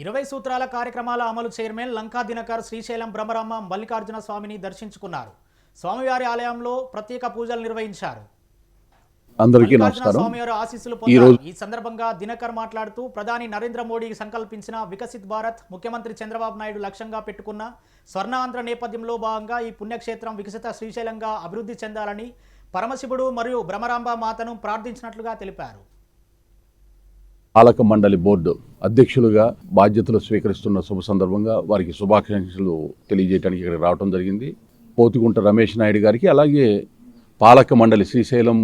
ఇరవై సూత్రాల కార్యక్రమాల అమలు చైర్మన్ లంకా దినకర్ శ్రీశైలం బ్రహ్మరామ మల్లికార్జున స్వామిని దర్శించుకున్నారు. స్వామివారి ఆలయంలో ప్రత్యేక పూజలు నిర్వహించారు. అందరికీ నమస్కారం. ఆశీస్సులు పొందారు. ఈ సందర్భంగా దినకర్ మాట్లాడుతూ ప్రధాని నరేంద్ర మోడీ సంకల్పించిన వికసిత్ భారత్ ముఖ్యమంత్రి చంద్రబాబు నాయుడు లక్ష్యంగా పెట్టుకున్న స్వర్ణాంధ్ర నేపథ్యంలో భాగంగా ఈ పుణ్యక్షేత్రం వికసిత శ్రీశైలంగా అభివృద్ధి చెందాలని పరమశివుడు మరియు భ్రమరాంబ మాతను ప్రార్థించినట్లుగా తెలిపారు. పాలక మండలి బోర్డు అధ్యక్షులుగా బాధ్యతలు స్వీకరిస్తున్న శుభ సందర్భంగా వారికి శుభాకాంక్షలు తెలియజేయడానికి ఇక్కడ రావడం జరిగింది. పోతిగుంట రమేష్ నాయుడు గారికి అలాగే పాలక మండలి శ్రీశైలం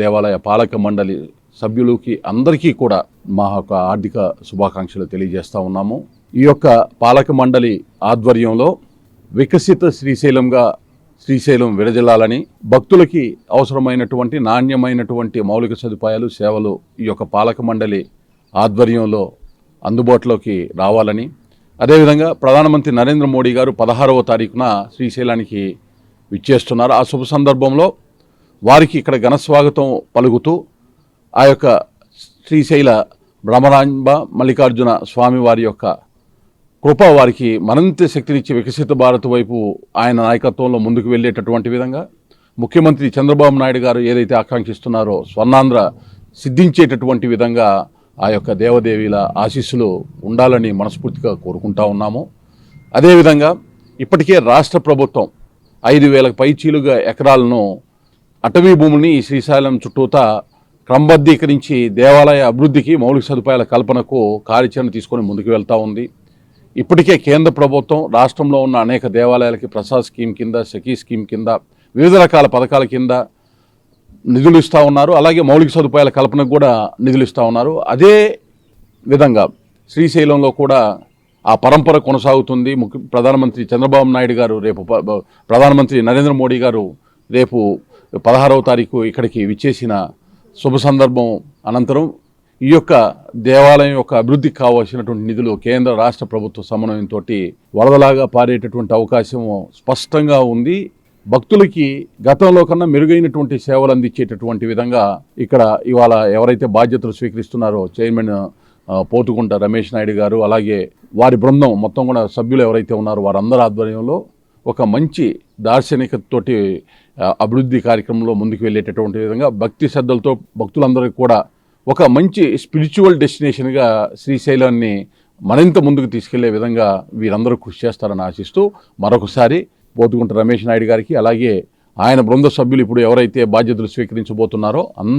దేవాలయ పాలక మండలి సభ్యులకి అందరికీ కూడా మా యొక్క ఆర్థిక శుభాకాంక్షలు తెలియజేస్తూ ఉన్నాము. ఈ యొక్క పాలక మండలి ఆధ్వర్యంలో వికసిత శ్రీశైలంగా శ్రీశైలం విడజల్లాలని భక్తులకి అవసరమైనటువంటి నాణ్యమైనటువంటి మౌలిక సదుపాయాలు సేవలు ఈ యొక్క పాలక మండలి ఆధ్వర్యంలో అందుబాటులోకి రావాలని. అదేవిధంగా ప్రధానమంత్రి నరేంద్ర మోడీ గారు పదహారవ తారీఖున శ్రీశైలానికి విచ్చేస్తున్నారు. ఆ శుభ సందర్భంలో వారికి ఇక్కడ ఘన స్వాగతం పలుకుతూ ఆ యొక్క శ్రీశైల భ్రమరాంబ మల్లికార్జున స్వామి వారి యొక్క కృప వారికి మరింత శక్తినిచ్చి వికసిత భారత్ వైపు ఆయన నాయకత్వంలో ముందుకు వెళ్ళేటటువంటి విధంగా ముఖ్యమంత్రి చంద్రబాబు నాయుడు గారు ఏదైతే ఆకాంక్షిస్తున్నారో స్వర్ణాంధ్ర సిద్ధించేటటువంటి విధంగా ఆ యొక్క దేవదేవిల ఆశీస్సులు ఉండాలని మనస్ఫూర్తిగా కోరుకుంటా ఉన్నాము. అదేవిధంగా ఇప్పటికే రాష్ట్ర ప్రభుత్వం ఐదు వేలకు పైచీలుగా ఎకరాలను అటవీ భూమిని ఈ శ్రీశైలం చుట్టూతా క్రమబద్ధీకరించి దేవాలయ అభివృద్ధికి మౌలిక సదుపాయాల కల్పనకు కార్యాచరణ తీసుకొని ముందుకు వెళ్తూ ఉంది. ఇప్పటికే కేంద్ర ప్రభుత్వం రాష్ట్రంలో ఉన్న అనేక దేవాలయాలకి ప్రసాద్ స్కీమ్ కింద సఖీ స్కీమ్ కింద వివిధ రకాల పథకాల కింద నిధులు ఇస్తూ ఉన్నారు. అలాగే మౌలిక సదుపాయాల కల్పనకు కూడా నిధులు ఇస్తూ ఉన్నారు. అదే విధంగా శ్రీశైలంలో కూడా ఆ పరంపర కొనసాగుతుంది. ముఖ్య ప్రధానమంత్రి చంద్రబాబు నాయుడు గారు రేపు ప్రధానమంత్రి నరేంద్ర మోడీ గారు రేపు పదహారవ తారీఖు ఇక్కడికి విచ్చేసిన శుభ సందర్భం అనంతరం ఈ యొక్క దేవాలయం యొక్క అభివృద్ధికి కావాల్సినటువంటి నిధులు కేంద్ర రాష్ట్ర ప్రభుత్వ సమన్వయంతో వరదలాగా పారేటటువంటి అవకాశం స్పష్టంగా ఉంది. భక్తులకి గతంలో కన్నా మెరుగైనటువంటి సేవలు అందించేటటువంటి విధంగా ఇక్కడ ఇవాళ ఎవరైతే బాధ్యతలు స్వీకరిస్తున్నారో చైర్మన్ పోతుకుంట రమేష్ నాయుడు గారు అలాగే వారి బృందం మొత్తం కూడా సభ్యులు ఎవరైతే ఉన్నారో వారందరి ఆధ్వర్యంలో ఒక మంచి దార్శనికతోటి అభివృద్ధి కార్యక్రమంలో ముందుకు వెళ్ళేటటువంటి విధంగా భక్తి శ్రద్ధలతో భక్తులందరికీ కూడా ఒక మంచి స్పిరిచువల్ డెస్టినేషన్గా శ్రీశైలాన్ని మరింత ముందుకు తీసుకెళ్ళే విధంగా వీరందరూ కృషి చేస్తారని ఆశిస్తూ మరొకసారి బోతుకుంట రమేష్ నాయుడు గారికి అలాగే ఆయన బృంద సభ్యులు ఇప్పుడు ఎవరైతే బాధ్యతలు స్వీకరించబోతున్నారో అందరూ